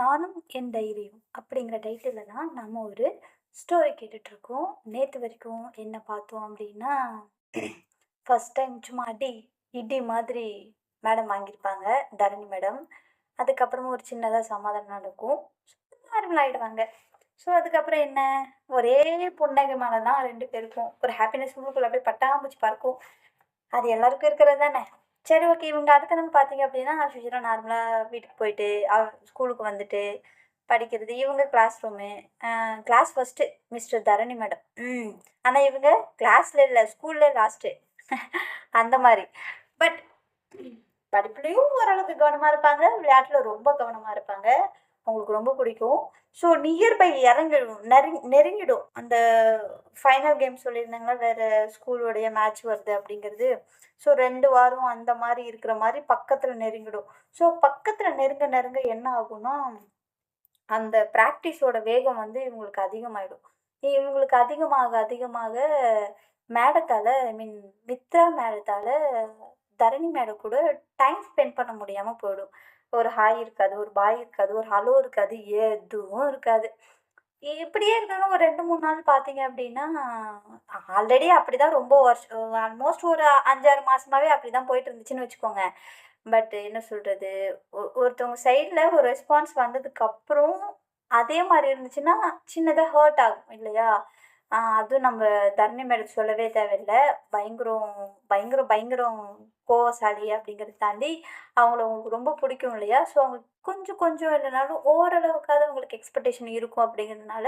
நானும் என் தைரியம் அப்படிங்கிற டைட்டிலில் தான் நம்ம ஒரு ஸ்டோரி கேட்டுட்ருக்கோம். நேற்று வரைக்கும் என்ன பார்த்தோம் அப்படின்னா ஃபஸ்ட் டைம் சும்மா அடி இடி மாதிரி மேடம் வாங்கியிருப்பாங்க தரணி மேடம் அதுக்கப்புறமா ஒரு சின்னதாக சமாதானம் நடக்கும். நார்மல் ஆகிடுவாங்க ஸோ அதுக்கப்புறம் என்ன? ஒரே புன்னகை மேலே தான் ரெண்டு பேருக்கும் ஒரு ஹாப்பினஸ் உள்ளுக்குள்ளே அப்படியே பட்டாம்பூச்சி பறக்கும். அது எல்லாருக்கும் இருக்கிறது தானே? சரி ஓகே இவங்க அடுத்த நாள் பார்த்தீங்க அப்படின்னா ஃபியூச்சராக நார்மலாக வீட்டுக்கு போயிட்டு ஸ்கூலுக்கு வந்துட்டு படிக்கிறது இவங்க class room class first mister Dharani madam ம். ஆனால் இவங்க கிளாஸில் இல்லை ஸ்கூல்லே லாஸ்ட்டு அந்த மாதிரி. பட் படிப்புலேயும் ஓரளவுக்கு கவனமாக இருப்பாங்க விளையாட்டில் ரொம்ப கவனமாக இருப்பாங்க. அவங்களுக்கு ரொம்ப பிடிக்கும். ஸோ நியர்பை இறங்கிடும் நெருங்கி நெருங்கிடும். அந்த ஃபைனல் கேம் சொல்லியிருந்தாங்கன்னா வேறு ஸ்கூலோடைய மேட்ச் வருது அப்படிங்கிறது. ஸோ ரெண்டு வாரம் அந்த மாதிரி இருக்கிற மாதிரி பக்கத்தில் நெருங்கிடும். ஸோ பக்கத்தில் நெருங்க நெருங்க என்ன ஆகும்னா அந்த ப்ராக்டிஸோட வேகம் வந்து இவங்களுக்கு அதிகமாகிடும் இவங்களுக்கு அதிகமாக அதிகமாக மேடத்தால் ஐ மீன் மித்ரா மேடத்தால் தரணி மேடம் கூட டைம் ஸ்பெண்ட் பண்ண முடியாமல் போயிடும். ஒரு ஹாய் இருக்காது ஒரு பாய் இருக்காது ஒரு ஹலோ இருக்காது எதுவும் இருக்காது. இப்படியே இருந்தாலும் ஒரு ரெண்டு மூணு நாள் பார்த்தீங்க அப்படின்னா ஆல்ரெடி அப்படி தான் ரொம்ப வருஷம் ஆல்மோஸ்ட் ஒரு அஞ்சாறு மாதமாகவே அப்படி தான் போயிட்டு இருந்துச்சுன்னு வச்சுக்கோங்க. பட் என்ன சொல்கிறது ஒருத்தவங்க சைடில் ஒரு ரெஸ்பான்ஸ் வந்ததுக்கப்புறம் அதே மாதிரி இருந்துச்சுன்னா சின்னதாக ஹர்ட் ஆகும் இல்லையா? அதுவும் நம்ம தரணி மேடம் சொல்லவே தேவையில்லை. பயங்கரம் பயங்கரம் பயங்கரம் கோவசாலி அப்படிங்கிறத தாண்டி அவங்கள உங்களுக்கு ரொம்ப பிடிக்கும் இல்லையா? ஸோ அவங்க கொஞ்சம் கொஞ்சம் இல்லைனாலும் ஓரளவுக்காவது அவங்களுக்கு எக்ஸ்பெக்டேஷன் இருக்கும் அப்படிங்கிறதுனால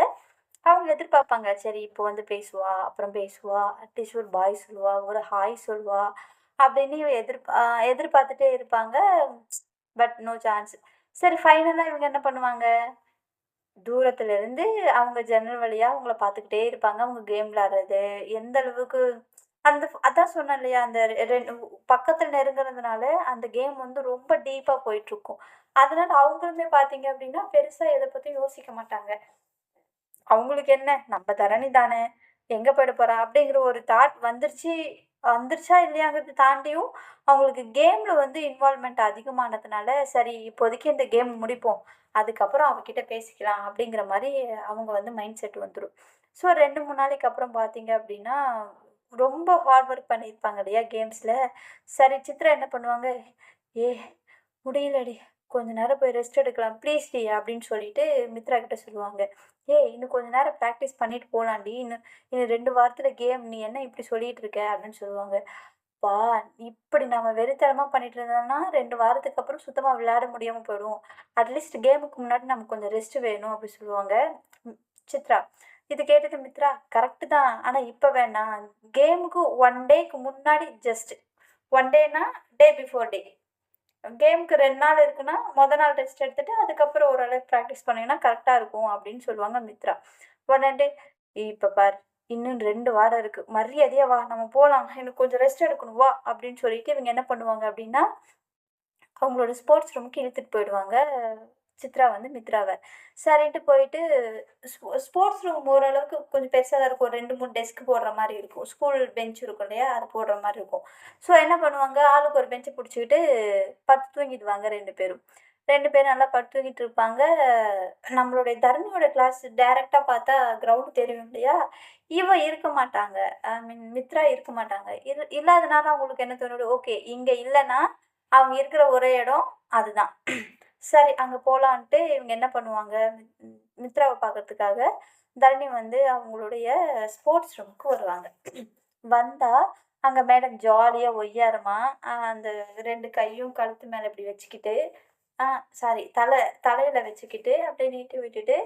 அவங்க எதிர்பார்ப்பாங்க. சரி இப்போ வந்து பேசுவா அப்புறம் பேசுவா அட்லீஸ்ட் ஒரு பாய் சொல்லுவா ஒரு ஹாய் சொல்லுவா அப்படின்னு எதிர்பா எதிர்பார்த்துட்டே இருப்பாங்க. பட் நோ சான்ஸ் சரி ஃபைனலாக இவங்க என்ன பண்ணுவாங்க? தூரத்துலேருந்து அவங்க ஜன்னல் வழியாக அவங்கள பார்த்துக்கிட்டே இருப்பாங்க. அவங்க கேம் விளாட்றது எந்த அளவுக்கு அந்த அதான் சொன்னேன் இல்லையா அந்த ரெண்டு பக்கத்தில் நெருங்குறதுனால அந்த கேம் வந்து ரொம்ப டீப்பாக போயிட்டுருக்கும். அதனால் அவங்களுமே பார்த்தீங்க அப்படின்னா பெருசாக எதை பற்றியும் யோசிக்க மாட்டாங்க. அவங்களுக்கு என்ன? நம்ம தரணி தானே எங்கே போயிட போகிறா அப்படிங்கிற ஒரு தாட் வந்துருச்சு வந்துருச்சா இல்லையாங்கிறது தாண்டியும் அவங்களுக்கு கேமில் வந்து இன்வால்மெண்ட் அதிகமானதுனால சரி இப்போதைக்கு இந்த கேம் முடிப்போம். அதுக்கப்புறம் அவகிட்ட பேசிக்கலாம் அப்படிங்கிற மாதிரி அவங்க வந்து மைண்ட் செட் வந்துடும் ஸோ ரெண்டு மூணு நாளைக்கு அப்புறம் பார்த்தீங்க அப்படின்னா ரொம்ப ஹார்ட் ஒர்க் பண்ணியிருப்பாங்க இல்லையா கேம்ஸில் சரி சித்ரா என்ன பண்ணுவாங்க? ஏ முடியலடி. கொஞ்ச நேரம் போய் ரெஸ்ட் எடுக்கலாம். ப்ளீஸ் டி அப்படின்னு சொல்லிட்டு மித்ரா கிட்ட சொல்லுவாங்க. ஏய் இன்னும் கொஞ்ச நேரம் ப்ராக்டிஸ் பண்ணிட்டு போகலாண்டி இன்னும் இன்னும் ரெண்டு வாரத்தில் கேம் நீ என்ன இப்படி சொல்லிட்டு இருக்க? அப்படின்னு சொல்லுவாங்க. பா இப்படி நம்ம வெறித்தனமாக பண்ணிட்டு இருந்தோம்னா ரெண்டு வாரத்துக்கு அப்புறம் சுத்தமாக விளையாட முடியாமல் போயிடும் அட்லீஸ்ட் கேமுக்கு முன்னாடி நமக்கு கொஞ்சம் ரெஸ்ட் வேணும் அப்படி சொல்லுவாங்க. சித்ரா இது கேட்டது மித்ரா கரெக்டு தான். ஆனால் இப்போ வேணாம். கேமுக்கு ஒன் டேக்கு முன்னாடி ஜஸ்ட் ஒன் டேனா டே பிஃபோர் டே கேமுக்கு ரெண்டு நாள் இருக்குன்னா மொதல் நாள் ரெஸ்ட் எடுத்துகிட்டு அதுக்கப்புறம் ஓரளவுக்கு ப்ராக்டிஸ் பண்ணிங்கன்னா கரெக்டாக இருக்கும் அப்படின்னு சொல்லுவாங்க மித்ரா. ஒன் டே இப்போ பார் இன்னும் ரெண்டு வாரம் இருக்குது மரியாதையாக வா நம்ம போகலாம் எனக்கு கொஞ்சம் ரெஸ்ட் எடுக்கணும். வா அப்படின்னு சொல்லிட்டு இவங்க என்ன பண்ணுவாங்க அப்படின்னா அவங்களோட ஸ்போர்ட்ஸ் ரூமுக்கு இழுத்துட்டு போயிடுவாங்க. சித்ரா வந்து மித்ராவை. சரின்ட்டு போயிட்டு ஸ்போர்ட்ஸ் ரூம் ஓரளவுக்கு கொஞ்சம் பெருசாக தான் இருக்கும். ரெண்டு மூணு டெஸ்க் போடுற மாதிரி இருக்கும். ஸ்கூல் பெஞ்ச் இருக்கும் இல்லையா? அது போடுற மாதிரி இருக்கும். ஸோ என்ன பண்ணுவாங்க? ஆளுக்கு ஒரு பெஞ்சை பிடிச்சிக்கிட்டு படுத்து தூங்கிடுவாங்க ரெண்டு பேரும். ரெண்டு பேரும் நல்லா படுத்துக்கிட்டு இருப்பாங்க. நம்மளுடைய தரணியோட கிளாஸ் டைரெக்டாக பார்த்தா கிரவுண்டு தெரியும் இல்லையா? இவ இருக்க மாட்டாங்க. ஐ மீன் மித்ரா இருக்க மாட்டாங்க. இரு இல்லாதனால அவங்களுக்கு என்ன தோணுது? ஓகே இங்கே இல்லைன்னா அவங்க இருக்கிற ஒரே இடம் அதுதான். சரி அங்கே போகலான்ட்டு இவங்க என்ன பண்ணுவாங்க? மித்ராவை பார்க்கறதுக்காக தரணி வந்து அவங்களுடைய ஸ்போர்ட்ஸ் ரூமுக்கு வருவாங்க. வந்தால் அங்கே மேடம் ஜாலியாக ஒய்யாரமாக அந்த ரெண்டு கையும் கழுத்து மேலே இப்படி வச்சுக்கிட்டு ஆ சாரி. தலை தலையில் வச்சுக்கிட்டு அப்படியே நீட்டி விட்டுட்டு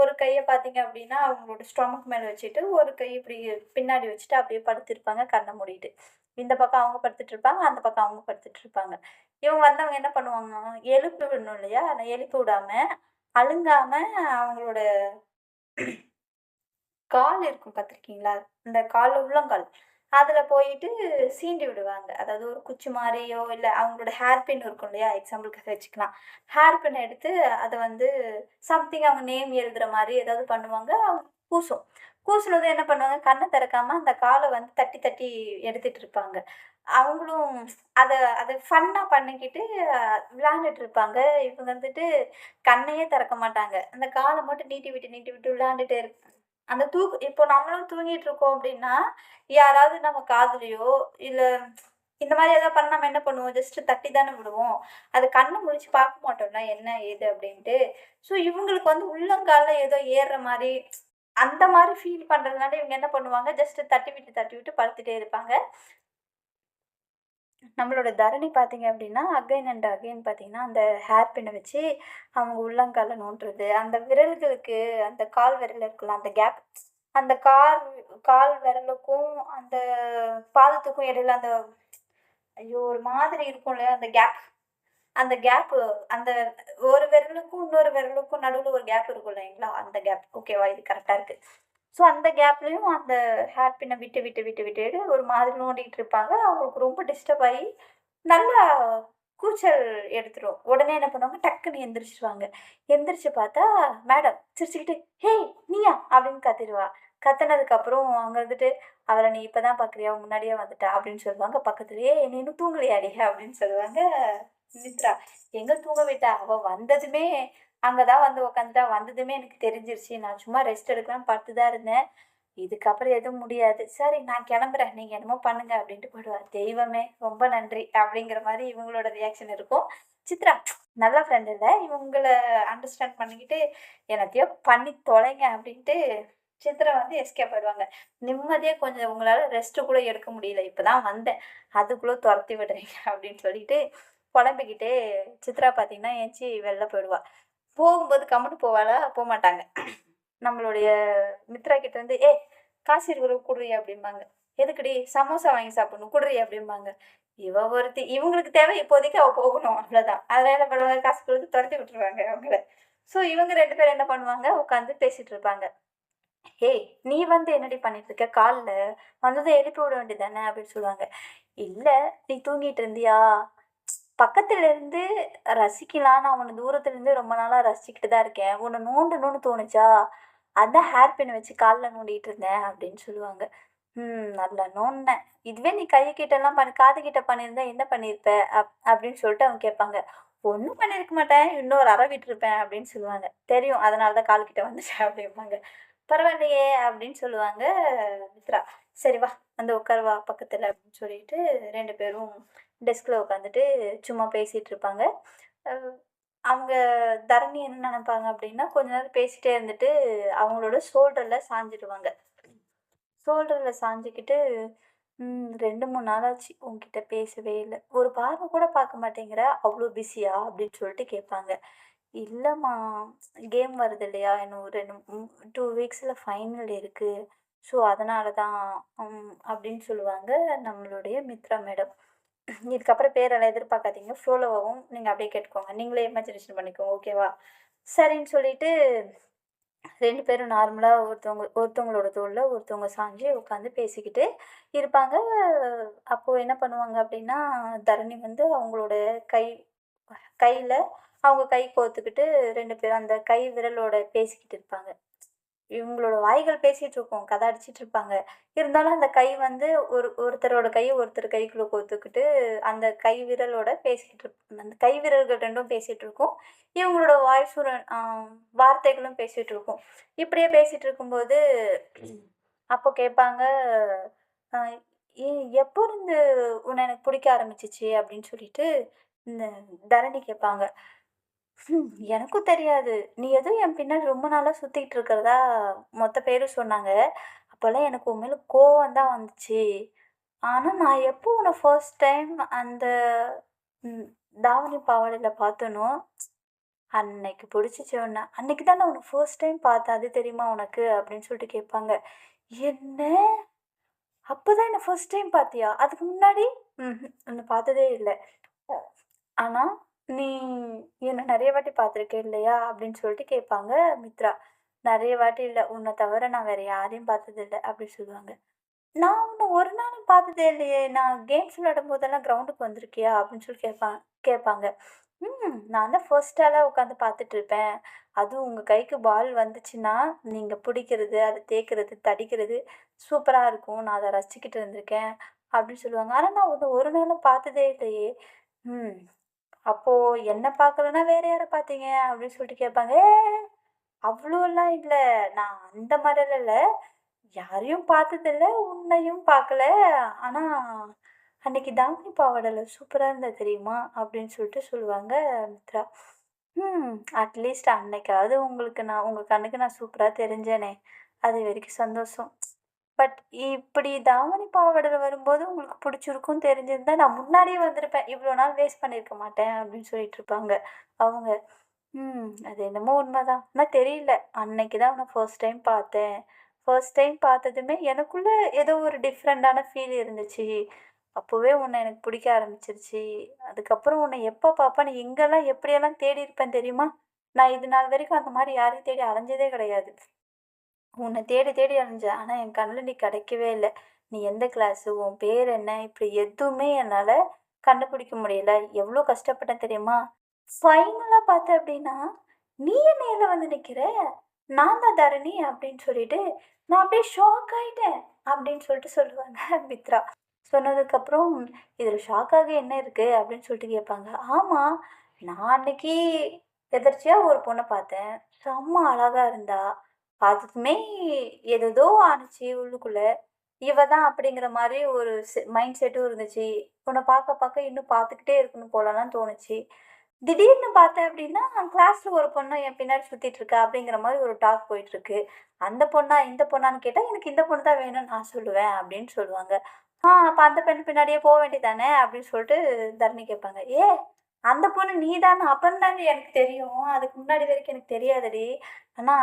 ஒரு கையை பார்த்தீங்க அப்படின்னா அவங்களோட ஸ்டொமக் மேலே வச்சுட்டு ஒரு கை இப்படி பின்னாடி வச்சுட்டு அப்படியே படுத்திருப்பாங்க கண்ணை மூடிட்டு. இந்த பக்கம் அவங்க படுத்துட்டு இருப்பாங்க அந்த பக்கம் அவங்க படுத்துட்டு இருப்பாங்க. இவங்க வந்தவங்க என்ன பண்ணுவாங்க? எழுப்பி விடணும் இல்லையா? அதை எழுப்பி விடாம அழுங்காம அவங்களோட கால் இருக்கும் பார்த்துருக்கீங்களா இந்த கால் உள்ளங்கால். அதில் போயிட்டு சீண்டி விடுவாங்க. அதாவது ஒரு குச்சி மாதிரியோ இல்லை அவங்களோட ஹேர் பின் இருக்கும் இல்லையா? எக்ஸாம்பிளுக்கு வச்சுக்கலாம். ஹேர் பின் எடுத்து அதை வந்து சம்திங் அவங்க நேம் எழுதுகிற மாதிரி ஏதாவது பண்ணுவாங்க. கூசும் கூசுனதும் என்ன பண்ணுவாங்க? கண்ணை திறக்காம அந்த காலை வந்து தட்டி தட்டி எடுத்துகிட்டு இருப்பாங்க. அவங்களும் அதை அதை ஃபன்னாக பண்ணிக்கிட்டு விளையாண்டுட்டு இருப்பாங்க. இவங்க வந்துட்டு கண்ணையே திறக்க மாட்டாங்க. அந்த காலை மட்டும் நீட்டி விட்டு, நீட்டி விட்டு விளையாண்டுட்டே இருப்பாங்க அந்த தூக்கு இப்போ நம்மளும் தூங்கிட்டு இருக்கோம் அப்படின்னா, யாராவது நம்ம காதுலையோ இல்லை இந்த மாதிரி ஏதாவது பண்ணா நம்ம என்ன பண்ணுவோம்? ஜஸ்ட் தட்டி தானே விடுவோம். அது கண்ணை முழிச்சு பார்க்க மாட்டோம்னா என்ன ஏது அப்படின்ட்டு. ஸோ இவங்களுக்கு வந்து உள்ளங்காலில் ஏதோ ஏறுற மாதிரி அந்த மாதிரி ஃபீல் பண்ணுறதுனால இவங்க என்ன பண்ணுவாங்க, ஜஸ்ட் தட்டி விட்டு, தட்டி விட்டு படுத்துட்டே இருப்பாங்க. நம்மளோட தரணி பார்த்தீங்க அப்படின்னா, அகைன் அண்ட் அகைன் பார்த்தீங்கன்னா, அந்த ஹேர் பின்னை வச்சு அவங்க உள்ளங்கால நோண்டுறது. அந்த விரல்களுக்கு அந்த கால் விரல் இருக்குல்ல, அந்த கேப் அந்த கால் கால் விரலுக்கும், அந்த பாதத்துக்கும் இடையில அந்த ஐயோ! ஒரு மாதிரி இருக்கும்ல அந்த கேப். அந்த கேப்பு அந்த ஒரு விரலுக்கும், இன்னொரு விரலுக்கும் நடுவில் ஒரு கேப் இருக்கும் இல்லைங்களா? அந்த கேப். ஓகேவா? இது கரெக்டாக இருக்குது ஸோ அந்த கேப்லேயும் அந்த ஹேர் பின்ன விட்டு, விட்டு, விட்டு, விட்டு ஒரு மாதிரி நோண்டிகிட்டு இருப்பாங்க. அவங்களுக்கு ரொம்ப டிஸ்டர்ப் ஆகி நல்லா கூச்சல் எடுத்துரும். உடனே என்ன பண்ணுவாங்க, டக்குன்னு எந்திரிச்சுருவாங்க. எந்திரிச்சு பார்த்தா, மேடம் சிரிச்சுக்கிட்டு, "ஹேய்! நீயா?" அப்படின்னு கத்திடுவா கத்தினதுக்கப்புறம் அவங்க வந்துட்டு, அவளை நீ இப்போ தான் பார்க்குறியா? முன்னாடியே வந்துட்டா" அப்படின்னு சொல்லுவாங்க. பக்கத்துலேயே "நீ இன்னும் தூங்கலையாடி?" அப்படின்னு சொல்லுவாங்க மித்ரா. எங்க தூங்க விட்டா? அவள் வந்ததுமே அங்கே தான் வந்து உட்காந்துட்டா. வந்ததுமே எனக்கு தெரிஞ்சிருச்சு. நான் சும்மா ரெஸ்ட் எடுக்கலான்னு பார்த்து தான் இருந்தேன். இதுக்கப்புறம் எதுவும் முடியாது. "சரி நான் கிளம்புறேன். நீங்கள் என்னமோ பண்ணுங்க" அப்படின்ட்டு போடுவார் தெய்வமே! ரொம்ப நன்றி அப்படிங்கிற மாதிரி இவங்களோட ரியாக்ஷன் இருக்கும். சித்ரா நல்ல ஃப்ரெண்ட் இல்லை இவங்களை அண்டர்ஸ்டாண்ட் பண்ணிக்கிட்டு, "என்னத்தையோ பண்ணி தொலைங்க" அப்படின்ட்டு சித்ரா வந்து எஸ்கேப் ஆயிடுவாங்க. நிம்மதியாக கொஞ்சம் உங்களால் ரெஸ்ட்டு கூட எடுக்க முடியல. இப்போ தான் வந்தேன். அதுக்குள்ளே துரத்தி விடுறீங்க அப்படின்னு சொல்லிட்டு, புலம்பிக்கிட்டே சித்ரா பார்த்தீங்கன்னா, ஏஞ்சி வெளில போயிடுவா. போகும்போது கம்முனு போவாளா? போக மாட்டாங்க நம்மளுடைய மித்ரா கிட்ட இருந்து ஏ காசு இருக்கிற குடுறியா அப்படிம்பாங்க. "எதுக்குடி? சமோசா வாங்கி சாப்பிடணும். குடுறியா அப்படிம்பாங்க. இவ ஒருத்தி இவங்களுக்கு தேவை இப்போதைக்கு அவ போகணும். அவ்வளோதான். அதனால என்ன பண்ணுவாங்க, காசு கொடுத்து துரத்தி விட்டுருவாங்க அவங்கள. ஸோ இவங்க ரெண்டு பேரும் என்ன பண்ணுவாங்க, உட்காந்து பேசிட்டு இருப்பாங்க. "ஏய்! நீ வந்து என்னடி பண்ணிட்டு இருக்க காலைல? வந்ததும் எழுப்பி விட வேண்டியது தானே" அப்படின்னு சொல்லுவாங்க. இல்லை நீ தூங்கிட்டு இருந்தியா? பக்கத்துலேருந்து ரசிக்கலாம். நான் உன்ன தூரத்துலேருந்து ரொம்ப நாளாக ரசிச்சுக்கிட்டு தான் இருக்கேன். உன்னை நோண்டணும்னு தோணுச்சா? அதான் ஹேர் பின் வச்சு காலில் நோண்டிகிட்டு இருந்தேன்" அப்படின்னு சொல்லுவாங்க. "ம். நல்லா நோண்டினேன் இதுவே நீ கை கிட்டலாம் பண்ணி காது கிட்ட பண்ணியிருந்தா என்ன பண்ணியிருப்ப?" அப் அப்படின்னு சொல்லிட்டு அவங்க கேட்பாங்க. ஒன்றும் பண்ணியிருக்க மாட்டேன். இன்னொரு அற விட்டுருப்பேன்" அப்படின்னு சொல்லுவாங்க. "தெரியும். அதனால தான் கால் கிட்ட வந்துட்டேன்" அப்படிம்பாங்க. "பரவாயில்லையே" அப்படின்னு சொல்லுவாங்க மித்ரா. "சரி வா, அந்த உட்காரு வா அப்படின்னு சொல்லிட்டு ரெண்டு பேரும் டெஸ்கில் உட்காந்துட்டு சும்மா பேசிகிட்டு இருப்பாங்க. அவங்க தரணி என்ன நினைப்பாங்க அப்படின்னா, கொஞ்ச நேரம் பேசிகிட்டே இருந்துட்டு, அவங்களோட ஷோல்டரில் சாஞ்சிடுவாங்க. ஷோல்டரில் சாஞ்சுக்கிட்டு, "ம் 2, 3 நாளாச்சு உங்ககிட்ட பேசவே இல்லை ஒரு பார்வை கூட பார்க்க மாட்டேங்கிற. அவ்வளோ பிஸியா?" அப்படின்னு சொல்லிட்டு கேட்பாங்க. இல்லைம்மா கேம் வருது இல்லையா? இன்னும் ஒரு 2 ம் 2 வீக்ஸ்ல ஃபைனல் இருக்குது ஸோ அதனால தான்" அப்படின்னு சொல்லுவாங்க நம்மளுடைய மித்ரா மேடம். இதுக்கப்புறம் பேரெல்லாம் எதிர்பார்க்காதீங்க. ஃப்ளோல நீங்கள் அப்படியே கேட்டுக்கோங்க. நீங்களே இமேஜினேஷன் பண்ணிக்கோங்க. ஓகேவா? சரின்னு சொல்லிட்டு ரெண்டு பேரும் நார்மலாக ஒருத்தவங்க ஒருத்தவங்களோட தோளில் ஒருத்தவங்க சாஞ்சு உட்காந்து பேசிக்கிட்டு இருப்பாங்க. அப்போது என்ன பண்ணுவாங்க அப்படின்னா, தரணி வந்து அவங்களோட கை கையில் அவங்க கை கோர்த்துக்கிட்டு ரெண்டு பேரும் அந்த கை விரலோட பேசிக்கிட்டு இருப்பாங்க. இவங்களோட வாய்கள் பேசிட்டு இருக்கோம் கதை அடிச்சிட்டு இருப்பாங்க. இருந்தாலும் அந்த கை வந்து ஒரு ஒருத்தரோட கை ஒருத்தர் கைக்குள்ள கோர்த்துக்கிட்டு, அந்த கை விரலோட பேசிக்கிட்டு இருப்போம் அந்த கை விரல்கள் ரெண்டும் பேசிட்டு இருக்கும். இவங்களோட வாய்ஸும் வார்த்தைகளும் பேசிட்டு இருக்கும். இப்படியே பேசிட்டு இருக்கும்போது, அப்போ கேட்பாங்க, எப்போ இருந்து உன்னை எனக்கு பிடிக்க ஆரம்பிச்சிச்சு அப்படின்னு சொல்லிட்டு இந்த தரணி கேட்பாங்க. எனக்கும் தெரியாது. நீ எதுவும் என் பின்னாடி ரொம்ப நாளாக சுற்றிக்கிட்டு இருக்கிறதா மொத்த பேரும் சொன்னாங்க. அப்போல்லாம் எனக்கு உண்மையில கோவம் தான் வந்துச்சு. ஆனால் நான் எப்போ உன்னை ஃபர்ஸ்ட் டைம் அந்த தாவணி பாவாடையில் பார்த்தேனோ, அன்னைக்கு பிடிச்சிச்சு உன்னை அன்னைக்கு தான் நான் உன்னை ஃபர்ஸ்ட் டைம் பார்த்தேன். அது தெரியுமா உனக்கு?" அப்படின்னு சொல்லிட்டு கேட்பாங்க. "என்ன? அப்பதான் என்னை ஃபர்ஸ்ட் டைம் பார்த்தியா? அதுக்கு முன்னாடி?" ம் உன்னை பார்த்ததே இல்லை ஆனால் நீ என்ன நிறைய வாட்டி பார்த்துருக்கேன் இல்லையா?" அப்படின்னு சொல்லிட்டு கேட்பாங்க மித்ரா. நிறைய வாட்டி இல்லை உன்னை தவிர நான் வேற யாரையும் பார்த்ததில்ல" அப்படின்னு சொல்லுவாங்க. "நான் உன்னை ஒரு நாளும் பார்த்ததே இல்லையே! நான் கேம்ஸ் விளையாடும்போதெல்லாம் கிரவுண்டுக்கு வந்திருக்கியா?" அப்படின்னு சொல்லி கேட்பாங்க கேட்பாங்க. "ம். நான் தான் ஃபர்ஸ்ட் உட்காந்து பார்த்துட்டு இருப்பேன். அதுவும் உங்கள் கைக்கு பால் வந்துச்சுன்னா, நீங்கள் பிடிக்கிறது, அதை தேய்க்கிறது, தடிக்கிறது சூப்பராக இருக்கும். நான் அதை ரசிச்சுக்கிட்டு இருந்திருக்கேன். அப்படின்னு சொல்லுவாங்க. ஆனால் நான் உன்னை ஒரு நாளும் பார்த்ததே இல்லையே! ம். அப்போது என்ன பார்க்கலன்னா வேறு யாரை பார்த்தீங்க? அப்படின்னு சொல்லிட்டு கேட்பாங்க. ஏ அவ்வளோலாம் இல்லை நான் அந்த மாதிரிலாம் இல்லை யாரையும் பார்த்ததில்ல, உன்னையும் பார்க்கல. ஆனால் அன்னைக்கு தாமினி பாவாடைல சூப்பராக இருந்தால் தெரியுமா? அப்படின்னு சொல்லிட்டு சொல்லுவாங்க மித்ரா. ம். அட்லீஸ்ட் அன்னைக்காவது உங்களுக்கு நான் உங்கள் கண்ணுக்கு நான் சூப்பராக தெரிஞ்சேனே! அது வரைக்கும் சந்தோஷம். பட் இப்படி தாவணி பாவாடைல வரும்போது உங்களுக்கு பிடிச்சிருக்கும் தெரிஞ்சிருந்தால் நான் முன்னாடியே வந்திருப்பேன். இவ்வளோ நாள் வேஸ்ட் பண்ணியிருக்க மாட்டேன் அப்படின்னு சொல்லிட்டு இருப்பாங்க அவங்க. ம். அது என்னமோ உண்மைதான் ஆனால் தெரியல. அன்னைக்கு தான் அவனை ஃபர்ஸ்ட் டைம் பார்த்தேன். ஃபர்ஸ்ட் டைம் பார்த்ததுமே எனக்குள்ள ஏதோ ஒரு டிஃப்ரெண்ட்டான ஃபீல் இருந்துச்சு. அப்போவே உன்னை எனக்கு பிடிக்க ஆரம்பிச்சிருச்சு. அதுக்கப்புறம் உன்னை எப்போ பார்ப்பேன், எங்கெல்லாம் எப்படியெல்லாம் தேடி இருப்பேன் தெரியுமா? நான் இது நாள் வரைக்கும் அந்த மாதிரி யாரையும் தேடி அலைஞ்சதே கிடையாது. உன்னை தேடி தேடி அலைஞ்சேன். ஆனால் என் கண்ணில் நீ கிடைக்கவே இல்லை நீ எந்த கிளாஸு? உன் பேர் என்ன? இப்படி எதுவுமே என்னால் கண்டுபிடிக்க முடியல. எவ்வளோ கஷ்டப்பட்டேன் தெரியுமா? ஃபைனலாக பார்த்த அப்படின்னா, நீ என்ன வந்து நிற்கிற நான் தான் தரணி அப்படின்னு சொல்லிட்டு, நான் அப்படியே ஷாக் ஆகிட்டேன் அப்படின்னு சொல்லிட்டு சொல்லுவாங்க மித்ரா. சொன்னதுக்கப்புறம், இதில் ஷாக்காக என்ன இருக்குது அப்படின்னு சொல்லிட்டு கேட்பாங்க. ஆமாம் நான் அன்னைக்கு எதிர்ச்சியாக ஒரு பொண்ணை பார்த்தேன். செம்ம அழகாக இருந்தா. பார்த்ததுமே ஏதேதோ ஆனுச்சு உள்ளுக்குள்ள. இவ தான் அப்படிங்கிற மாதிரி ஒரு செ மைண்ட் செட்டும் இருந்துச்சு. உன்னை பார்க்க பார்க்க இன்னும் பார்த்துக்கிட்டே இருக்கணும் போலலாம் தோணுச்சு. திடீர்னு பார்த்தேன் அப்படின்னா, கிளாஸ்ல ஒரு பொண்ணு என் பின்னாடி சுத்திட்டு இருக்கா அப்படிங்கிற மாதிரி ஒரு டாக் போயிட்டுருக்கு. அந்த பொண்ணா, இந்த பொண்ணான்னு கேட்டா, எனக்கு இந்த பொண்ணு தான் வேணும்னு நான் சொல்லுவேன் அப்படின்னு சொல்லுவாங்க. ஆ அப்ப அந்த பெண் பின்னாடியே போக வேண்டியது தானே அப்படின்னு சொல்லிட்டு தரணி கேட்பாங்க. ஏ அந்த பொண்ணு நீ தானே அப்புறம் தானே எனக்கு தெரியும். அதுக்கு முன்னாடி வரைக்கும் எனக்கு தெரியாதடி ஆனா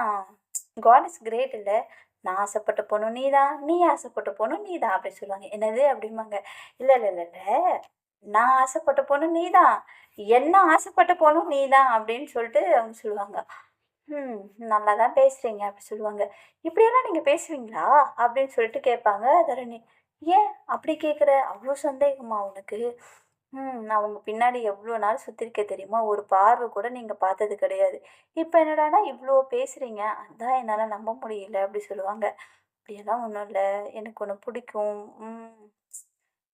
காட் இஸ் கிரேட் இல்லை நான் ஆசைப்பட்ட பொண்ணும் நீ தான். நீ ஆசைப்பட்ட பொண்ணும் நீ தான் அப்படி சொல்லுவாங்க. என்னது? அப்படிம்பாங்க. இல்லை இல்லை இல்லை இல்லை நான் ஆசைப்பட்ட பொண்ணு நீ தான். என்ன ஆசைப்பட்ட பொண்ணும் நீ தான் அப்படின்னு சொல்லிட்டு அவங்க சொல்லுவாங்க. ம். நல்லா தான் பேசுறீங்க அப்படி சொல்லுவாங்க. இப்படியெல்லாம் நீங்கள் பேசுவீங்களா? அப்படின்னு சொல்லிட்டு கேட்பாங்க தரணி. ஏன் அப்படி கேட்குற? அவ்வளோ சந்தேகமா உனக்கு? ம். நான் உங்க பின்னாடி எவ்ளோ நாள் சுத்தியிருக்கேன் தெரியுமா? ஒரு பார்வை கூட நீங்க பார்த்தது கிடையாது. இப்ப என்னடான்னா இவ்ளோ பேசுறீங்க. அதான் என்னால நம்ப முடியல அப்படி சொல்லுவாங்க. அப்படியெல்லாம் ஒண்ணும் இல்ல. எனக்கு உன்ன பிடிக்கும். ம்.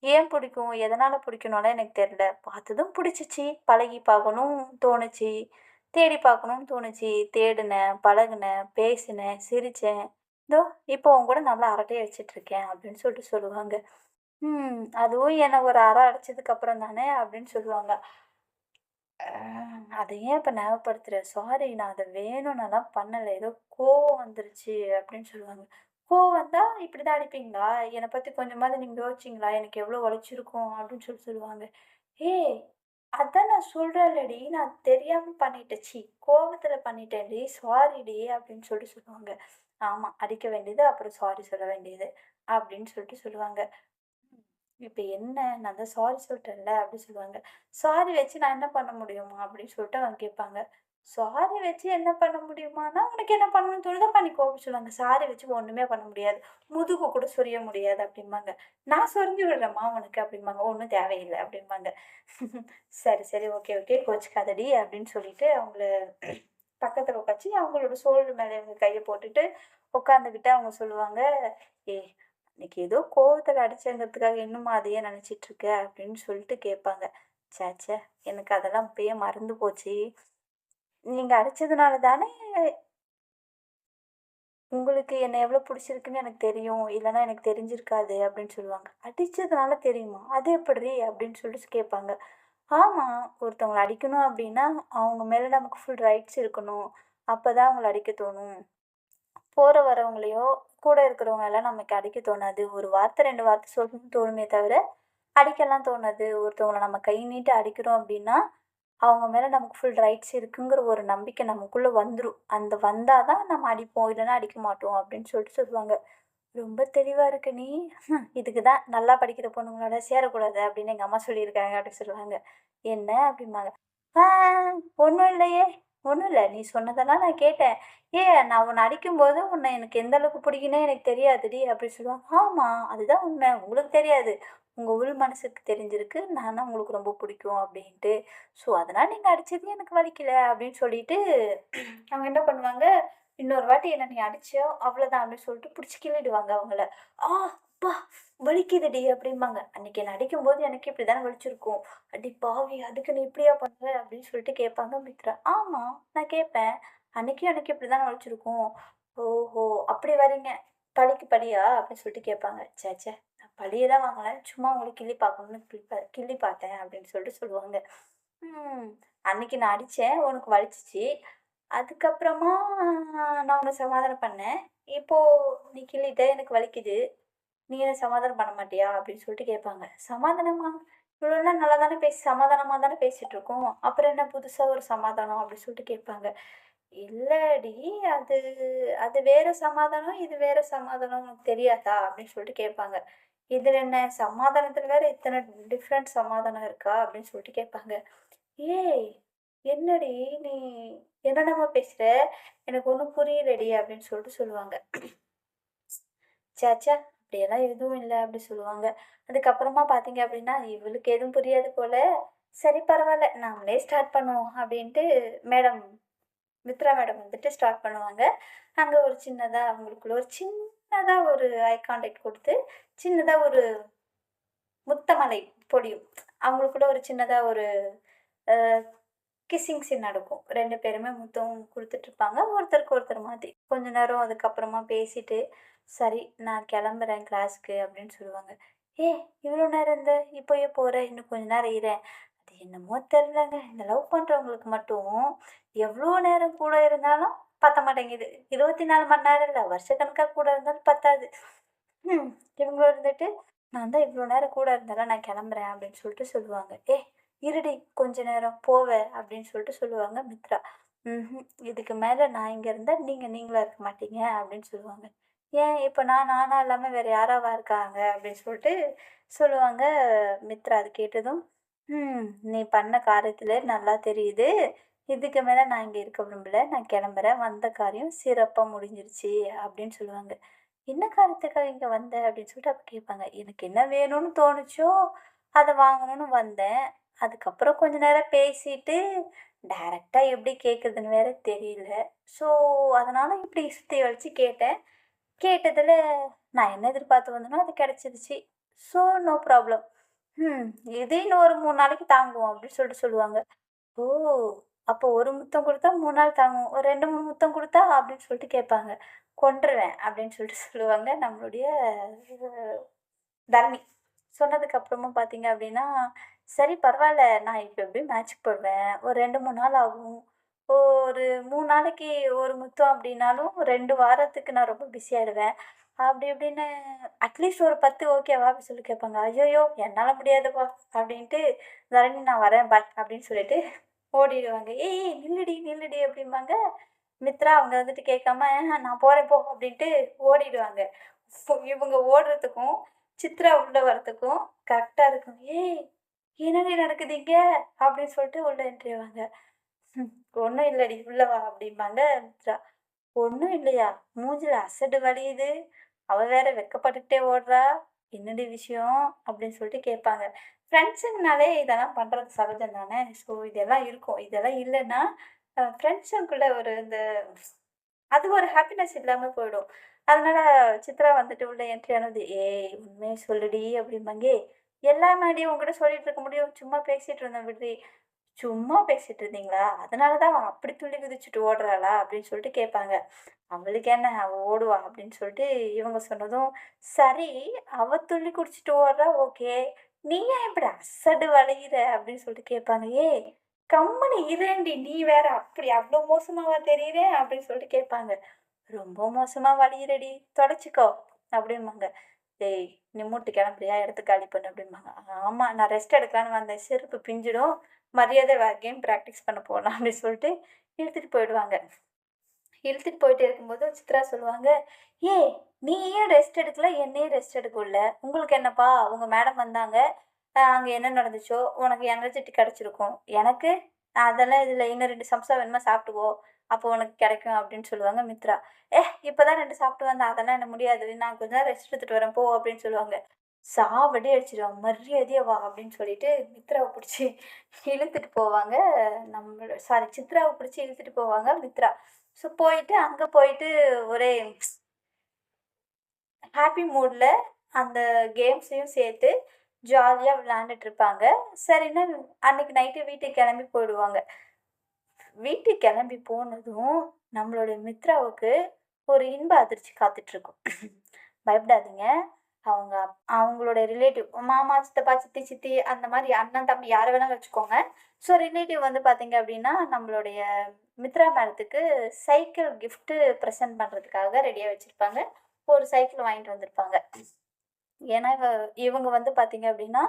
ஏன் பிடிக்கும்? எதனால பிடிக்கும்னாலாம் எனக்கு தெரியல. பார்த்ததும் பிடிச்சிச்சு. பழகி பார்க்கணும் தோணுச்சு. தேடி பார்க்கணும்னு தோணுச்சு. தேடுனேன், பழகுனேன், பேசினேன், சிரிச்சேன். இதோ இப்போ உன் கூட நல்லா அரட்டை அடிச்சிட்டுருக்கேன் அப்படின்னு சொல்லிட்டு சொல்லுவாங்க. ம். அதுவும் என்ன ஒரு அறை அடைச்சதுக்கு அப்புறம் தானே அப்படின்னு சொல்லுவாங்க. அ அத ஏன் இப்ப ஞாபகப்படுத்துற? சாரி நான் அத வேணும்னலாம் பண்ணல. ஏதோ கோவம் வந்துருச்சு அப்படின்னு சொல்லுவாங்க. கோவம் வந்தா இப்படிதான் அடிப்பீங்களா? என்ன பத்தி கொஞ்சமாவது நீங்க யோசிச்சீங்களா? எனக்கு எவ்வளோ உழைச்சிருக்கும் அப்படின்னு சொல்லி சொல்லுவாங்க. ஏய்! அதான் நான் சொல்றேன்லடி, நான் தெரியாம பண்ணிட்டேன். ச்சீ! கோவத்துல பண்ணிட்டேன்டி. சாரிடி அப்படின்னு சொல்லிட்டு சொல்லுவாங்க. ஆமா. அடிக்க வேண்டியது, அப்புறம் சாரி சொல்ல வேண்டியது அப்படின்னு சொல்லிட்டு சொல்லுவாங்க. இப்போ என்ன? நான் தான் சாரி சொல்லிட்டேன்ல அப்படின்னு சொல்லுவாங்க. சாரி வச்சு நான் என்ன பண்ண முடியுமா? அப்படின்னு சொல்லிட்டு அவங்க கேட்பாங்க. சாரி வச்சு என்ன பண்ண முடியுமான்னா, உனக்கு என்ன பண்ணணும்னு தோணுதோ பண்ணிக்கோ அப்படின்னு சொல்லுவாங்க. சாரி வச்சு ஒன்றுமே பண்ண முடியாது. முதுகு கூட சொரிய முடியாது அப்படிம்பாங்க. நான் சொரிஞ்சு விடுறேம்மா உனக்கு அப்படிம்பாங்க. ஒன்றும் தேவையில்லை அப்படிம்பாங்க. சரி, சரி. Okay, okay. கோச்சுக்காதடி அப்படின்னு சொல்லிட்டு அவங்கள பக்கத்தில் உட்காச்சு அவங்களோட ஷோல்டர் மேலே இவங்க கையை போட்டுட்டு உட்காந்துக்கிட்டு அவங்க சொல்லுவாங்க. ஏய்! இன்னைக்கு ஏதோ கோவத்தில் அடிச்சேங்கிறதுக்காக இன்னுமா அதையே நினச்சிட்ருக்க இருக்க? அப்படின்னு சொல்லிட்டு கேட்பாங்க. ச்சே! எனக்கு அதெல்லாம் அப்பயே மறந்து போச்சு. நீங்கள் அடிச்சதுனால தானே உங்களுக்கு என்னை எவ்வளோ பிடிச்சிருக்குன்னு எனக்கு தெரியும். இல்லைன்னா எனக்கு தெரிஞ்சிருக்காது அப்படின்னு சொல்லுவாங்க. அடித்ததுனால தெரியுமா? அது எப்படி அப்படின்னு சொல்லிட்டு கேட்பாங்க. ஆமாம் ஒருத்தவங்கள அடிக்கணும் அப்படின்னா, அவங்க மேலே நமக்கு ஃபுல் ரைட்ஸ் இருக்கணும். அப்போ தான் அவங்கள அடிக்க தோணும். போற வரவங்களையோ, கூட இருக்கிறவங்க எல்லாம் நமக்கு அடிக்க தோணாது. ஒரு வார்த்தை ரெண்டு வார்த்தை சொல்லணும்னு தோணுமே தவிர, அடிக்கலாம் தோணாது. ஒருத்தவங்கள நம்ம கை நீட்டு அடிக்கிறோம் அப்படின்னா, அவங்க மேலே நமக்கு ஃபுல் ரைட்ஸ் இருக்குங்கிற ஒரு நம்பிக்கை நமக்குள்ளே வந்துடும் அந்த வந்தால் தான் நம்ம அடிப்போம். இல்லைன்னா அடிக்க மாட்டோம் அப்படின்னு சொல்லிட்டு சொல்லுவாங்க. ரொம்ப தெளிவாக இருக்கு நீ. இதுக்கு தான் நல்லா படிக்கிற பொண்ணுங்களோட சேரக்கூடாது அப்படின்னு எங்கள் அம்மா சொல்லியிருக்காங்க அப்படின்னு சொல்லுவாங்க. என்ன? அப்படிம்பாங்க. ஒன்றும் இல்லையே! ஒன்றும் இல்லை நீ சொன்னதெல்லாம் நான் கேட்டேன். ஏன் நான் உன்னை அடிக்கும்போது உன்னை எனக்கு எந்த அளவுக்கு பிடிக்குன்னே எனக்கு தெரியாதுடி அப்படி சொல்லுவாங்க. ஆமாம் அதுதான் உண்மை. உங்களுக்கு தெரியாது. உங்கள் உள் மனசுக்கு தெரிஞ்சிருக்கு. நான் உங்களுக்கு ரொம்ப பிடிக்கும் அப்படின்ட்டு. ஸோ அதனால் நீங்கள் அடித்தது எனக்கு வலிக்கல அப்படின்னு சொல்லிட்டு அவங்க என்ன பண்ணுவாங்க, இன்னொரு வாட்டி என்ன நீ அடிச்சோ அவ்வளோதான் அப்படின்னு சொல்லிட்டு பிடிச்சி கிள்ளிடுவாங்க அவங்கள. ஆ! "அப்பா! வலிக்குதுடி" அப்படிம்பாங்க. அன்னைக்கு என்ன அடிக்கும்போது எனக்கு இப்படி தானே வலிச்சிருக்கும். "அடி பாவி! அதுக்கு நீ இப்படியா பண்ணுவ?" அப்படின்னு சொல்லிட்டு கேட்பாங்க மித்ரா. ஆமாம் நான் கேட்பேன். "அன்னைக்கும் எனக்கு இப்படி தானே வலிச்சிருக்கும்." "ஓஹோ! அப்படி வரீங்க. படிக்கு படியா அப்படின்னு சொல்லிட்டு கேட்பாங்க. "ச்சே நான் நான் தான் வாங்கினேன் சும்மா உங்களுக்கு கிள்ளி பார்க்கணும்னு கிள்ளி கிள்ளி பார்த்தேன்" அப்படின்னு சொல்லிட்டு சொல்லுவாங்க. "அன்னைக்கு நான் அடித்தேன் உனக்கு வலிச்சிச்சு அதுக்கப்புறமா நான் உன்னை சமாதானம் பண்ணேன். இப்போ நீ கிள்ளிட்ட எனக்கு வலிக்குது. நீ எதை சமாதானம் பண்ண மாட்டியா?" அப்படின்னு சொல்லிட்டு கேட்பாங்க. "சமாதானமா? இவ்வளோ நாள் நல்லா தானே பேசி சமாதானமாக தானே பேசிகிட்டு இருக்கோம். அப்புறம் என்ன புதுசாக ஒரு சமாதானம்?" அப்படின்னு சொல்லிட்டு கேட்பாங்க. "இல்லடி அது அது வேற சமாதானம், இது வேற சமாதானம் உனக்கு தெரியாதா?" அப்படின்னு சொல்லிட்டு கேட்பாங்க. இதில் என்ன சமாதானத்தில் வேற இத்தனை டிஃப்ரெண்ட் சமாதானம் இருக்கா?" அப்படின்னு சொல்லிட்டு கேட்பாங்க. "ஏய்! என்னடி நீ என்னென்னமோ பேசுகிற எனக்கு ஒன்றும் புரியலடி" அப்படின்னு சொல்லிட்டு சொல்லுவாங்க. சாச்சா அப்படியெல்லாம் எதுவும் இல்லை அப்படி சொல்லுவாங்க. அதுக்கப்புறமா பார்த்தீங்க அப்படின்னா, இவளுக்கு எதுவும் புரியாது போல. "சரி பரவாயில்ல நாமளே ஸ்டார்ட் பண்ணுவோம்" அப்படின்ட்டு மேடம் மித்ரா மேடம் வந்துட்டு ஸ்டார்ட் பண்ணுவாங்க. அங்கே ஒரு சின்னதாக அவங்களுக்குள்ள ஒரு சின்னதாக ஒரு ஐ கான்டாக்ட் கொடுத்து சின்னதாக ஒரு முத்தமலை பொடியும் அவங்களுக்குள்ள ஒரு சின்னதாக ஒரு கிஸ்ஸிங் சீன் நடக்கும். ரெண்டு பேருமே முத்தம் கொடுத்துட்ருப்பாங்க ஒருத்தருக்கு ஒருத்தர் மாதிரி கொஞ்ச நேரம் அதுக்கப்புறமா பேசிட்டு, "சரி நான் கிளம்புறேன் கிளாஸ்க்கு" அப்படின்னு சொல்லுவாங்க. "ஏய்! இவ்வளோ நேரம் இருந்த? இப்போயே போகிற இன்னும் கொஞ்ச நேரம் இரேன்." அது என்னமோ தெரிலங்க இந்த லவ் பண்ணுறவங்களுக்கு மட்டும் எவ்வளோ நேரம் கூட இருந்தாலும் பத்த மாட்டேங்குது. 24 மணி நேரம் இல்லை வருஷக்கணக்காக கூட இருந்தாலும் பத்தாது. இவங்களும் இருந்துட்டு, "நான் தான் இவ்வளோ நேரம் கூட இருந்தாலும் நான் கிளம்புறேன்" அப்படின்னு சொல்லிட்டு சொல்லுவாங்க. ஏ இருடி கொஞ்ச நேரம் போவேன்" அப்படின்னு சொல்லிட்டு சொல்லுவாங்க மித்ரா. ம் இதுக்கு மேலே நான் இங்கே இருந்தால் நீங்கள் நீங்களாக இருக்க மாட்டீங்க" அப்படின்னு சொல்லுவாங்க. "ஏன் இப்போ நான் நானாக இல்லாமல் வேறு யாராவா இருக்காங்க?" அப்படின்னு சொல்லிட்டு சொல்லுவாங்க மித்ரா. அது கேட்டதும், "ம். நீ பண்ண காரியத்தில் நல்லா தெரியுது. இதுக்கு மேலே நான் இங்கே இருக்க விரும்பல. நான் கிளம்புறேன். வந்த காரியம் சிறப்பாக முடிஞ்சிருச்சு" அப்படின்னு சொல்லுவாங்க. "என்ன காரியத்துக்காக இங்கே வந்த?" அப்படின்னு சொல்லிட்டு அப்போ கேட்பாங்க. "எனக்கு என்ன வேணும்னு தோணுச்சோ, அதை வாங்கணும்னு வந்தேன். அதுக்கப்புறம் கொஞ்ச நேரம் பேசிட்டு, டேரெக்டாக எப்படி கேட்குறதுன்னு வேற தெரியல. ஸோ, அதனால இப்படி சுற்றி வலிச்சு கேட்டேன். கேட்டதில் நான் என்ன எதிர்பார்த்து வந்தேனோ அது கிடச்சிருச்சு ஸோ, நோ ப்ராப்ளம். ம். இது இன்னும் ஒரு மூணு நாளைக்கு தாங்குவோம் அப்படின்னு சொல்லிட்டு சொல்லுவாங்க. "ஓ! அப்போ ஒரு முத்தம் கொடுத்தா மூணு நாள் தாங்கும். ஒரு 2, 3 முத்தம் கொடுத்தா அப்படின்னு சொல்லிட்டு கேட்பாங்க. கொண்டுருவேன் அப்படின்னு சொல்லிட்டு சொல்லுவாங்க நம்மளுடைய தரணி. சொன்னதுக்கு பார்த்தீங்க அப்படின்னா, "சரி பரவாயில்ல நான் இப்போ எப்படியும் மேட்ச்சுக்கு போடுவேன் ஒரு 2, 3 நாள் ஆகும். ஒரு மூணு நாளைக்கு ஒரு முத்தம் அப்படின்னாலும் ரெண்டு வாரத்துக்கு நான் ரொம்ப பிஸியாகிடுவேன் அப்படி இப்படின்னு "அட்லீஸ்ட் ஒரு 10 ஓகேவா?" அப்படி சொல்லி கேட்பாங்க. ஐயோயோ என்னால் முடியாதுப்பா" அப்படின்ட்டு, "தரணி நான் வரேன் பாய்" அப்படின்னு சொல்லிட்டு ஓடிடுவாங்க. "ஏய் நில்லுடி நில்லுடி" அப்படிம்பாங்க. மித்ரா அவங்க வந்துட்டு கேட்காம, நான் போகிறேன் போ" அப்படின்ட்டு ஓடிடுவாங்க. இவங்க ஓடுறதுக்கும், சித்ரா உள்ளே வரத்துக்கும் கரெக்டாக இருக்கும். "ஏய்! என்னங்க நடக்குதுங்க அப்படின்னு சொல்லிட்டு உள்ள என்ட்ரி ஆவாங்க. "ம். இல்லடி. உள்ளவா அப்படிம்பாங்க மித்ரா. ஒன்றும் இல்லையா? மூஞ்சில் அசடு வழியுது. அவ வேற வெட்கப்பட்டுக்கிட்டே ஓடுறா. என்னடி விஷயம்?" அப்படின்னு சொல்லிட்டு கேட்பாங்க. ஃப்ரெண்ட்ஸுங்கனாலே இதெல்லாம் பண்ணுறது சகஜம் தானே. ஸோ, இதெல்லாம் இருக்கும். இதெல்லாம் இல்லைன்னா ஃப்ரெண்ட்ஸுக்குள்ள ஒரு இந்த அது ஒரு ஹாப்பினஸ் இல்லாமல் போயிடும். அதனால சித்ரா வந்துட்டு உள்ள என்ட்ரி ஆனது, "ஏய்! உண்மையை சொல்லுடி" அப்படிம்பாங்க. எல்லாமே எல்லாமேடி உங்ககிட்ட சொல்லிட்டு இருக்க முடியும்? சும்மா பேசிட்டு இருந்தேன் விட்றி." "சும்மா பேசிட்டு இருந்தீங்களா? அதனால தான் அவன் அப்படி துள்ளி குதிச்சுட்டு ஓடுறாளா?" அப்படின்னு சொல்லிட்டு கேட்பாங்க. "அவளுக்கு என்ன? அவள் ஓடுவா" அப்படின்னு சொல்லிட்டு இவங்க சொன்னதும், "சரி அவ துள்ளி குடிச்சிட்டு ஓடுறா ஓகே. நீ ஏன் இப்படி அசடு வளையிற?" அப்படின்னு சொல்லிட்டு கேட்பாங்க. "ஏய்! கம்முனு இரண்டி நீ வேற அப்படி அவ்வளோ மோசமாவா தெரியிறேன்?" அப்படின்னு சொல்லிட்டு கேட்பாங்க. "ரொம்ப மோசமாக வழியிறடி. தொடச்சிக்கோ அப்படிம்பாங்க. "டேய்! நீ மூட்டு கிளம்புறியா? எடுத்து காலி பண்ணு" அப்படிம்பாங்க. ஆமாம் நான் ரெஸ்ட் எடுக்கலான்னு வந்தேன். செருப்பு பிஞ்சிடும். மரியாதை வேறு கேம் ப்ராக்டிஸ் பண்ண போகலாம் அப்படின்னு சொல்லிட்டு இழுத்துட்டு போயிடுவாங்க. இழுத்துட்டு போயிட்டே இருக்கும்போது சித்ரா சொல்லுவாங்க, ஏ நீ ஏன் ரெஸ்ட் எடுக்கல? என்னையும் ரெஸ்ட் எடுக்கல உங்களுக்கு என்னப்பா? உங்கள் மேடம் வந்தாங்க. அங்கே என்ன நடந்துச்சோ, உனக்கு எனர்ஜெட்டிக் கிடச்சிருக்கும் எனக்கு? அதெல்லாம் இதில் இன்னும் ரெண்டு சம்சா வேணுமா சாப்பிட்டுக்கோ. அப்போ உனக்கு கிடைக்கும்" அப்படின்னு சொல்லுவாங்க மித்ரா. "ஏ! இப்பதான் 2 சாப்பிட்டு வந்தேன். அதெல்லாம் என்ன முடியாது. நான் கொஞ்சம் நேரம் ரெஸ்ட் எடுத்துட்டு வரேன் போ" அப்படின்னு சொல்லுவாங்க. "சாவடி அடிச்சிடுவான் மரியாதையே வா" அப்படின்னு சொல்லிட்டு மித்ராவை பிடிச்சி இழுத்துட்டு போவாங்க. நம்ம சாரி சித்ராவை பிடிச்சி இழுத்துட்டு போவாங்க மித்ரா. ஸோ போயிட்டு அங்கே போயிட்டு ஒரே ஹாப்பி மூடில் அந்த கேம்ஸையும் சேர்த்து ஜாலியாக விளையாண்டுட்டு இருப்பாங்க சரின்னா அன்னைக்கு நைட்டு வீட்டுக்கு கிளம்பி போயிடுவாங்க வீட்டுக்கு கிளம்பி போனதும் நம்மளுடைய மித்ராவுக்கு ஒரு இன்ப அதிர்ச்சி காத்துட்ருக்கும். பயப்படாதீங்க. அவங்க அவங்களோட ரிலேட்டிவ் மாமா சித்தப்பா சித்தி சித்தி அந்த மாதிரி அண்ணன் தம்பி யாரை வேணாலும் வச்சுக்கோங்க. ஸோ ரிலேட்டிவ் வந்து பார்த்தீங்க அப்படின்னா நம்மளுடைய மித்ரா மேடத்துக்கு சைக்கிள் கிஃப்ட்டு ப்ரெசென்ட் பண்ணுறதுக்காக ரெடியாக வச்சுருப்பாங்க. ஒரு சைக்கிள் வாங்கிட்டு வந்திருப்பாங்க. ஏன்னா இவ- இவங்க வந்து பார்த்தீங்க அப்படின்னா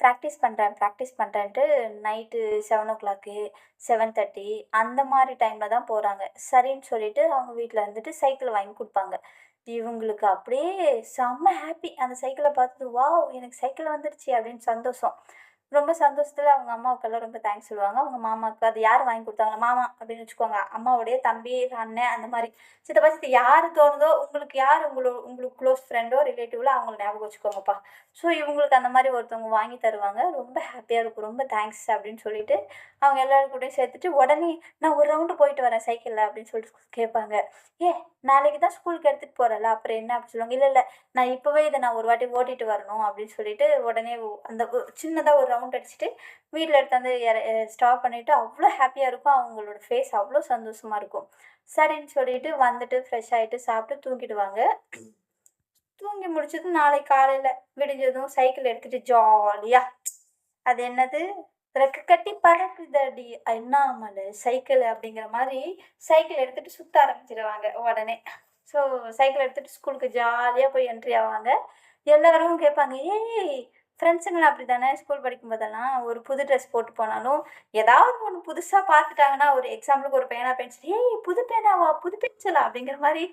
ப்ராக்டிஸ் பண்ணுறேன் practice பண்ணுறேன்ட்டு night seven o'clock seven thirty அந்த மாதிரி டைமில் தான் போகிறாங்க சரின்னு சொல்லிட்டு அவங்க வீட்டில் வந்துட்டு சைக்கிள் வாங்கி கொடுப்பாங்க. இவங்களுக்கு அப்படியே செம்ம ஹாப்பி அந்த சைக்கிளை பார்த்துட்டு வா எனக்கு சைக்கிள் வந்துடுச்சு அப்படின்னு சந்தோஷம். ரொம்ப சந்தோஷத்தில் அவங்க அம்மாவுக்கெல்லாம் ரொம்ப தேங்க்ஸ் சொல்லுவாங்க. அவங்க மாமாவுக்கு அது யார் வாங்கி கொடுத்தாங்க மாமா அப்படின்னு வச்சுக்கோங்க. அம்மாவுடைய தம்பி அண்ணன் அந்த மாதிரி. சித்தப்பா சித்தி யார் தோணுதோ உங்களுக்கு யார் உங்களோட உங்களுக்கு க்ளோஸ் ஃப்ரெண்டோ ரிலேட்டிவ்ல அவங்கள ஞாபகம் வச்சுக்கோங்கப்பா. ஸோ இவங்களுக்கு அந்த மாதிரி ஒருத்தவங்க வாங்கி தருவாங்க. ரொம்ப ஹாப்பியாக இருக்கும். ரொம்ப தேங்க்ஸ் அப்படின்னு சொல்லிட்டு அவங்க எல்லாருக்கூடையும் சேர்த்துட்டு உடனே நான் ஒரு ரவுண்டு போயிட்டு வரேன் சைக்கிளில் அப்படின்னு சொல்லிட்டு கேட்பாங்க. ஏ நாளைக்கு தான் ஸ்கூலுக்கு எடுத்துகிட்டு போகிறல அப்புறம் என்ன? அப்படின்னு சொல்லுவாங்க. இல்லை இல்லை. நான் இப்போவே இதை நான் ஒரு வாட்டி ஓட்டிட்டு வரணும் அப்படின்னு சொல்லிட்டு உடனே அந்த சின்னதாக ஒரு ரவுண்ட் அடிச்சுட்டு வீட்டில் எடுத்து வந்து ஸ்டாப் பண்ணிவிட்டு அவ்வளோ ஹாப்பியாக இருக்கும். அவங்களோட ஃபேஸ் அவ்வளோ சந்தோஷமாக இருக்கும். சரின்னு சொல்லிட்டு வந்துட்டு ஃப்ரெஷ் ஆகிட்டு சாப்பிட்டு தூங்கிடுவாங்க. தூங்கி முடிச்சது நாளைக்கு காலையில் விடிஞ்சதும் சைக்கிள் எடுத்துகிட்டு ஜாலியாக அது என்னது? ரெக்கு கட்டி பறக்குதடி. என்னாமல சைக்கிள் அப்படிங்கிற மாதிரி சைக்கிள் எடுத்துகிட்டு சுற்ற ஆரம்பிச்சிடுவாங்க உடனே. ஸோ சைக்கிள் எடுத்துகிட்டு ஸ்கூலுக்கு ஜாலியாக போய் என்ட்ரி ஆவாங்க. எல்லாரும் கேட்பாங்க ஏய் ஃப்ரெண்ட்ஸுங்களாம் அப்படி தானே ஸ்கூல் படிக்கும் போதெல்லாம் ஒரு புது ட்ரெஸ் போட்டு போனாலும் ஏதாவது ஒன்று புதுசாக பார்த்துட்டாங்கன்னா ஒரு எக்ஸாம்பிளுக்கு ஒரு பேனா பென்சில் ஏய் புது பேனாவா? புது பென்சிலா அப்படிங்கிற மாதிரி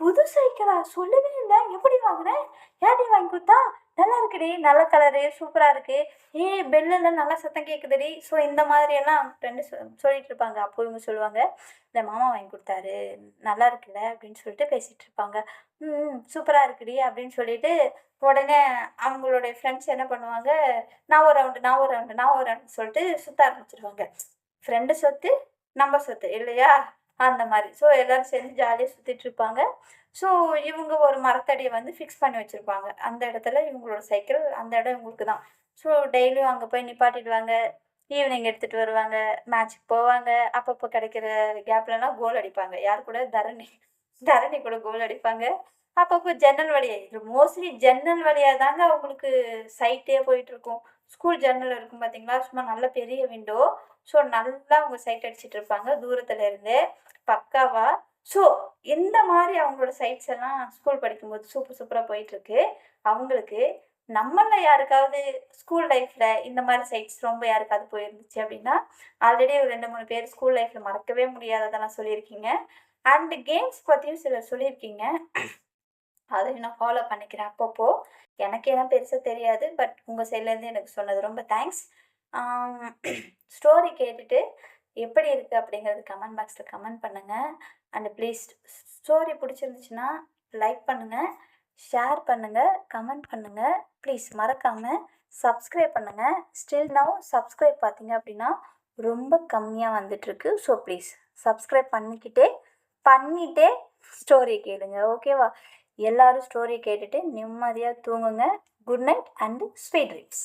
புது சைக்கிளா சொல்லவே இல்லை. எப்படி வாங்கினேன் ஏன்டி வாங்கி கொடுத்தா? நல்லா இருக்குடி. நல்ல கலரு சூப்பராக இருக்குது ஏ பெல்லெல்லாம் நல்லா சத்தம் கேட்குதுடி ஸோ இந்த மாதிரியெல்லாம் ஃப்ரெண்டு சொல்லிட்டு இருப்பாங்க. அப்போ இவங்க சொல்லுவாங்க இந்த மாமா வாங்கி கொடுத்தாரு. நல்லா இருக்குல்ல? அப்படின்னு சொல்லிட்டு பேசிகிட்டு இருப்பாங்க. ம் சூப்பராக இருக்குடி. அப்படின்னு சொல்லிட்டு உடனே அவங்களுடைய ஃப்ரெண்ட்ஸ் என்ன பண்ணுவாங்க நான் ஒரு ரவுண்டு நான் ஒரு ரவுண்டு நான் ஒரு ரவுண்டு சொல்லிட்டு சுற்ற ஆரம்பிச்சிருவாங்க. ஃப்ரெண்டு சொத்து நம்ம சொத்து இல்லையா? அந்த மாதிரி. ஸோ எல்லோரும் சேர்ந்து ஜாலியாக சுற்றிட்டு இருப்பாங்க. ஸோ இவங்க ஒரு மரத்தடியை வந்து ஃபிக்ஸ் பண்ணி வச்சுருப்பாங்க. அந்த இடத்துல இவங்களோட சைக்கிள் அந்த இடம் இவங்களுக்கு தான். ஸோ டெய்லியும் அங்கே போய் நிப்பாட்டிடுவாங்க. ஈவினிங் எடுத்துகிட்டு வருவாங்க. மேட்ச்சுக்கு போவாங்க. அப்பப்போ கிடைக்கிற கேப்லலாம் கோல் அடிப்பாங்க. யார் கூட? தரணி. தரணி கூட கோல் அடிப்பாங்க. அப்பப்போ ஜன்னல் வழியாக இது மோஸ்ட்லி ஜன்னல் வழியாக தாங்க அவங்களுக்கு சைட்டே போயிட்டுருக்கும். ஸ்கூல் ஜன்னல் இருக்கும் பார்த்தீங்களா சும்மா நல்ல பெரிய விண்டோ ஸோ நல்லா அவங்க சைட் அடிச்சிட்டு இருப்பாங்க தூரத்துல இருந்தே பக்காவா. ஸோ இந்த மாதிரி அவங்களோட சைட்ஸ் எல்லாம் ஸ்கூல் படிக்கும்போது சூப்பர் சூப்பராக போயிட்டுருக்கு. அவங்களுக்கு நம்மள யாருக்காவது ஸ்கூல் லைஃப்பில் இந்த மாதிரி சைட்ஸ் ரொம்ப யாருக்காவது போயிருந்துச்சு அப்படின்னா ஆல்ரெடி ஒரு ரெண்டு மூணு பேர் ஸ்கூல் லைஃப்பில் மறக்கவே முடியாததெல்லாம் சொல்லியிருக்கீங்க. அண்டு கேம்ஸ் பற்றியும் சிலர் சொல்லியிருக்கீங்க. அதையும் நான் ஃபாலோ பண்ணிக்கிறேன் அப்பப்போ. எனக்கு எல்லாம் பெருசாக தெரியாது பட் உங்கள் சைட்லேருந்து எனக்கு சொன்னது ரொம்ப தேங்க்ஸ் ஸ்டோரி கேட்டுட்டு எப்படி இருக்குது அப்படிங்கிறது கமெண்ட் பாக்ஸில் கமெண்ட் பண்ணுங்கள் அண்ட் ப்ளீஸ் ஸ்டோரி பிடிச்சிருந்துச்சுன்னா லைக் பண்ணுங்கள் ஷேர் பண்ணுங்கள் கமெண்ட் பண்ணுங்கள் ப்ளீஸ் மறக்காமல் சப்ஸ்கிரைப் பண்ணுங்கள் ஸ்டில் நவ் சப்ஸ்கிரைப் பார்த்தீங்க அப்படின்னா ரொம்ப கம்மியாக வந்துட்டுருக்கு. ஸோ ப்ளீஸ் சப்ஸ்கிரைப் பண்ணிக்கிட்டே பண்ணிட்டே ஸ்டோரி கேளுங்க. ஓகேவா எல்லாரும் ஸ்டோரி கேட்டுட்டு நிம்மதியாக தூங்குங்க. Good night and sweet dreams